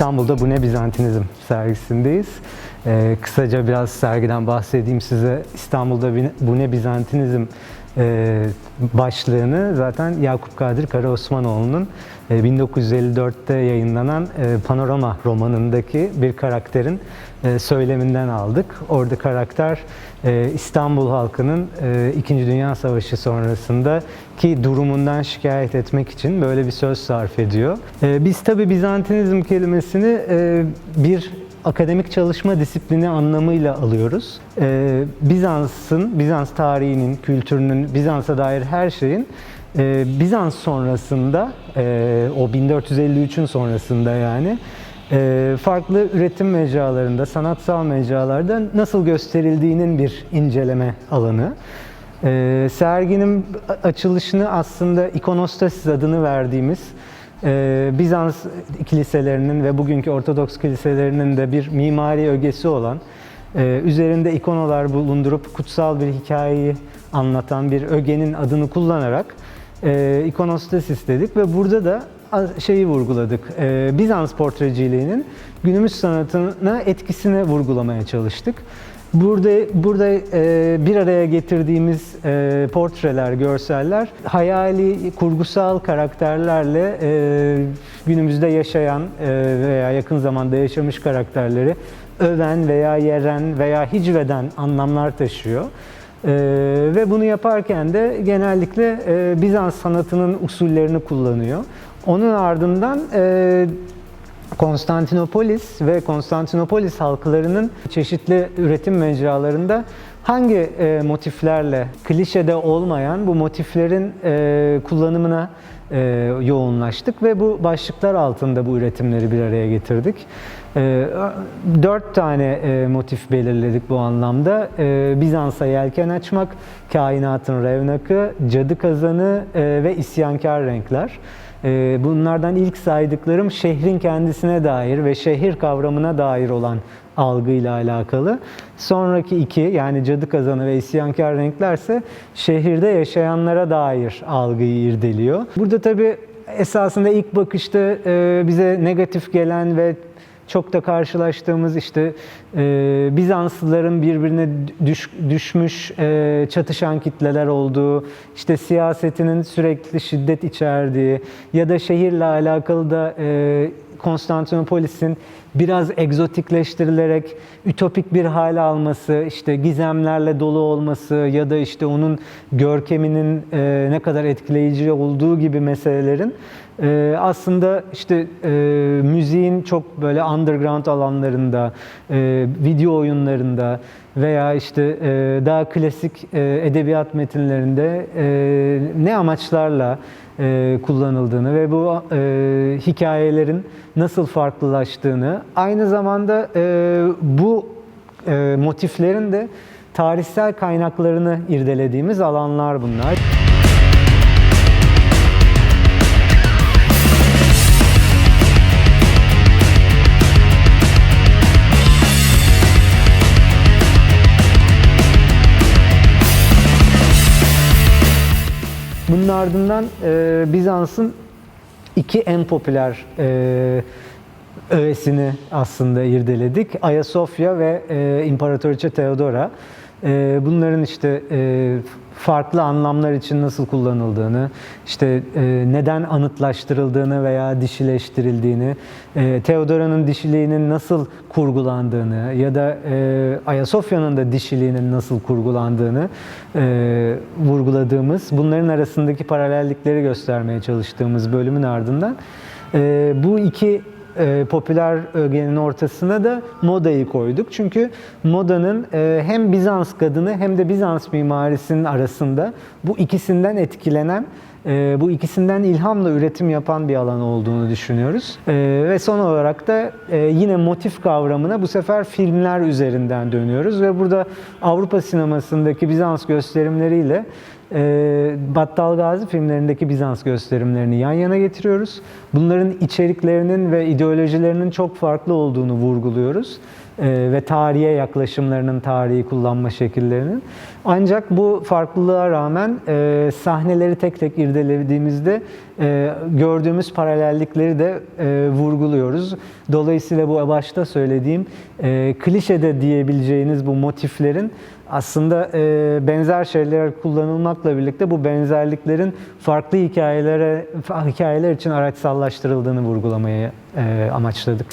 İstanbul'da Bu Ne Bizantinizm sergisindeyiz. Ee, kısaca biraz sergiden bahsedeyim size. İstanbul'da Bu Ne Bizantinizm e, başlığını zaten Yakup Kadri Karaosmanoğlu'nun e, 1954'te yayınlanan e, Panorama romanındaki bir karakterin e, söyleminden aldık. Orada karakter e, İstanbul halkının e, İkinci Dünya Savaşı sonrasında ki durumundan şikayet etmek için böyle bir söz sarf ediyor. E, biz tabi Bizantinizm kelimesini e, bir akademik çalışma disiplini anlamıyla alıyoruz. Ee, Bizans'ın, Bizans tarihinin, kültürünün, Bizans'a dair her şeyin e, Bizans sonrasında, e, o 1453'ün sonrasında yani, e, farklı üretim mecralarında, sanatsal mecralarda nasıl gösterildiğinin bir inceleme alanı. E, serginin açılışını aslında ikonostasis adını verdiğimiz ee, Bizans kiliselerinin ve bugünkü Ortodoks kiliselerinin de bir mimari ögesi olan, e, üzerinde ikonolar bulundurup kutsal bir hikayeyi anlatan bir ögenin adını kullanarak e, ikonostasis dedik ve burada da şeyi vurguladık. E, Bizans portreciliğinin günümüz sanatına etkisini vurgulamaya çalıştık. Burada burada e, bir araya getirdiğimiz e, portreler, görseller hayali, kurgusal karakterlerle e, günümüzde yaşayan e, veya yakın zamanda yaşamış karakterleri öven veya yeren veya hicveden anlamlar taşıyor. E, ve bunu yaparken de genellikle e, Bizans sanatının usullerini kullanıyor. Onun ardından e, Konstantinopolis ve Konstantinopolis halklarının çeşitli üretim mecralarında hangi e, motiflerle klişede olmayan bu motiflerin e, kullanımına e, yoğunlaştık ve bu başlıklar altında bu üretimleri bir araya getirdik. E, dört tane e, motif belirledik bu anlamda. E, Bizans'a yelken açmak, kainatın revnakı, cadı kazanı e, ve isyankar renkler. Ee, bunlardan ilk saydıklarım şehrin kendisine dair ve şehir kavramına dair olan algıyla alakalı. Sonraki iki yani cadı kazanı ve isyankar renklerse şehirde yaşayanlara dair algıyı irdeliyor. Burada tabi esasında ilk bakışta e, bize negatif gelen ve çok da karşılaştığımız işte e, Bizanslıların birbirine düş, düşmüş e, çatışan kitleler olduğu, işte siyasetinin sürekli şiddet içerdiği ya da şehirle alakalı da e, Konstantinopolis'in biraz egzotikleştirilerek ütopik bir hale alması, işte gizemlerle dolu olması ya da işte onun görkeminin e, ne kadar etkileyici olduğu gibi meselelerin e, aslında işte e, müziğin çok böyle underground alanlarında, e, video oyunlarında veya işte e, daha klasik e, edebiyat metinlerinde e, ne amaçlarla e, kullanıldığını ve bu e, hikayelerin nasıl farklılaştığını, aynı zamanda e, bu e, motiflerin de tarihsel kaynaklarını irdelediğimiz alanlar bunlar. Bunun ardından e, Bizans'ın iki en popüler e, öğesini aslında irdeledik. Ayasofya ve e, İmparatoriçe Theodora. E, bunların işte e, farklı anlamlar için nasıl kullanıldığını, işte e, neden anıtlaştırıldığını veya dişileştirildiğini, e, Theodora'nın dişiliğinin nasıl kurgulandığını ya da Ayasofya'nın da dişiliğinin nasıl kurgulandığını vurguladığımız, bunların arasındaki paralellikleri göstermeye çalıştığımız bölümün ardından bu iki e, popüler ögenin ortasına da modayı koyduk. Çünkü modanın e, hem Bizans kadını hem de Bizans mimarisinin arasında bu ikisinden etkilenen e, bu ikisinden ilhamla üretim yapan bir alan olduğunu düşünüyoruz. E, ve son olarak da e, yine motif kavramına bu sefer filmler üzerinden dönüyoruz ve burada Avrupa sinemasındaki Bizans gösterimleriyle e, Battal Gazi filmlerindeki Bizans gösterimlerini yan yana getiriyoruz. Bunların içeriklerinin ve ideolojilerinin çok farklı olduğunu vurguluyoruz. E, ve tarihe yaklaşımlarının, tarihi kullanma şekillerinin. Ancak bu farklılığa rağmen e, sahneleri tek tek irdelediğimizde e, gördüğümüz paralellikleri de e, vurguluyoruz. Dolayısıyla bu başta söylediğim e, klişede diyebileceğiniz bu motiflerin aslında e, benzer şeyler kullanılmakla birlikte bu benzerliklerin farklı hikayelere hikayeler için araçsallaştırıldığını vurgulamayı e, amaçladık.